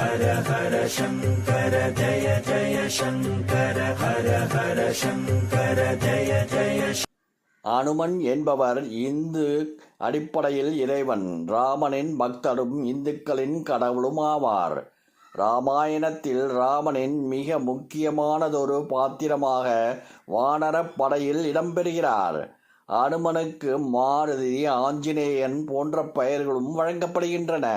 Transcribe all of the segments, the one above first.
ஹர ஹர சங்கர ஜய ஜய சங்கர ஹர ஹர சங்கர ஜய ஜய அனுமன் என்பவர் இந்து அடிப்படையில் இறைவன். ராமனின் பக்தரும் இந்துக்களின் கடவுளும் ஆவார் ராமாயணத்தில் ராமனின் மிக முக்கியமானதொரு பாத்திரமாக வானரப் படையில் இடம்பெறுகிறார். அனுமனுக்கு மாருதி ஆஞ்சநேயன் போன்ற பெயர்களும் வழங்கப்படுகின்றன.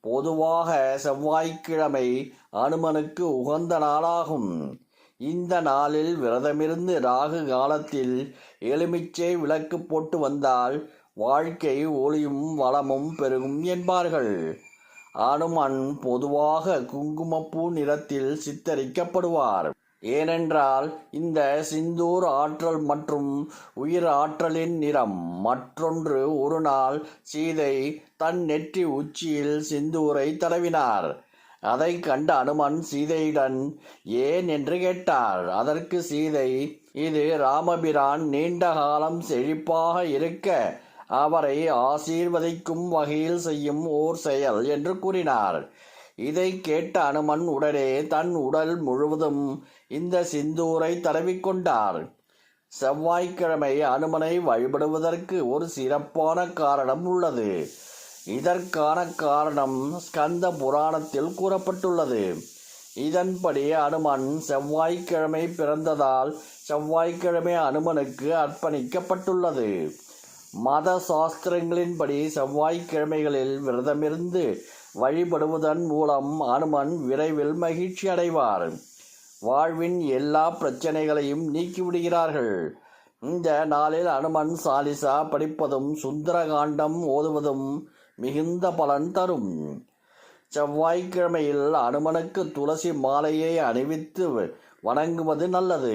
பொதுவாக செவ்வாய்க்கிழமை அனுமனுக்கு உகந்த நாளாகும். இந்த நாளில் விரதமிருந்து ராகு காலத்தில் எலுமிச்சை விளக்கு போட்டு வந்தால் வாழ்க்கை ஒளியும் வளமும் பெருகும் என்பார்கள். அனுமன் பொதுவாக குங்குமப்பூ நிறத்தில் சித்தரிக்கப்படுவார். ஏனென்றால் இந்த சிந்தூர் ஆற்றல் மற்றும் உயிர் ஆற்றலின் நிறம் மற்றொன்று ஒரு நாள் சீதை தன் நெற்றி உச்சியில் சிந்தூரை தடவினார். அதை கண்ட அனுமன் சீதையுடன் ஏன்? என்று கேட்டார். அதற்கு சீதை இது ராமபிரான் நீண்ட காலம் செழிப்பாக இருக்க அவரை ஆசீர்வதிக்கும் வகையில் செய்யும் ஓர் செயல் என்று கூறினார். இதை கேட்ட அனுமன் உடனே தன் உடல் முழுவதும் இந்த சிந்தூரை தடவிக்கொண்டார் செவ்வாய்க்கிழமை அனுமனை வழிபடுவதற்கு ஒரு சிறப்பான காரணம் உள்ளது. இதற்கான காரணம் ஸ்கந்த புராணத்தில் கூறப்பட்டுள்ளது. இதன்படி அனுமன் செவ்வாய்க்கிழமை பிறந்ததால் செவ்வாய்க்கிழமை அனுமனுக்கு அர்ப்பணிக்கப்பட்டுள்ளது. மத சாஸ்திரங்களின்படி செவ்வாய்க்கிழமைகளில் விரதமிருந்து வழிபடுவதன் மூலம் அனுமன் விரைவில் மகிழ்ச்சி அடைவார். வாழ்வின் எல்லா பிரச்சனைகளையும் நீக்கிவிடுகிறார்கள். இந்த நாளில் அனுமன் சாலிசா படிப்பதும் சுந்தரகாண்டம் ஓதுவதும் மிகுந்த பலன் தரும். செவ்வாய்க்கிழமையில் அனுமனுக்கு துளசி மாலையை அணிவித்து வணங்குவது நல்லது.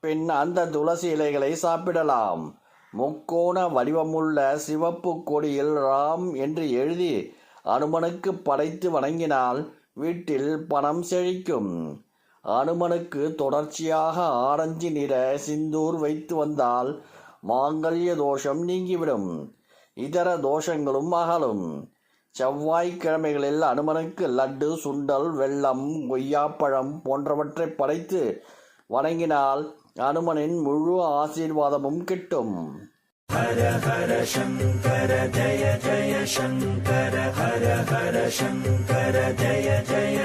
பின் அந்த துளசி இலைகளை சாப்பிடலாம். முக்கோண வடிவமுள்ள சிவப்பு கொடியில் ராம் என்று எழுதி அனுமனுக்கு படைத்து வணங்கினால் வீட்டில் பணம் செழிக்கும். அனுமனுக்கு தொடர்ச்சியாக ஆரஞ்சு நிற சிந்தூர் வைத்து வந்தால் மாங்கல்ய தோஷம் நீங்கிவிடும். இதர தோஷங்களும் அகலும். செவ்வாய்க்கிழமைகளில் அனுமனுக்கு லட்டு சுண்டல் வெல்லம் கொய்யாப்பழம் போன்றவற்றை படைத்து வணங்கினால் அனுமனின் முழு ஆசீர்வாதமும் கிட்டும். ஹர ஹர சங்கர ஜய ஜய சங்கர ஹர ஹர சங்கர ஜய ஜய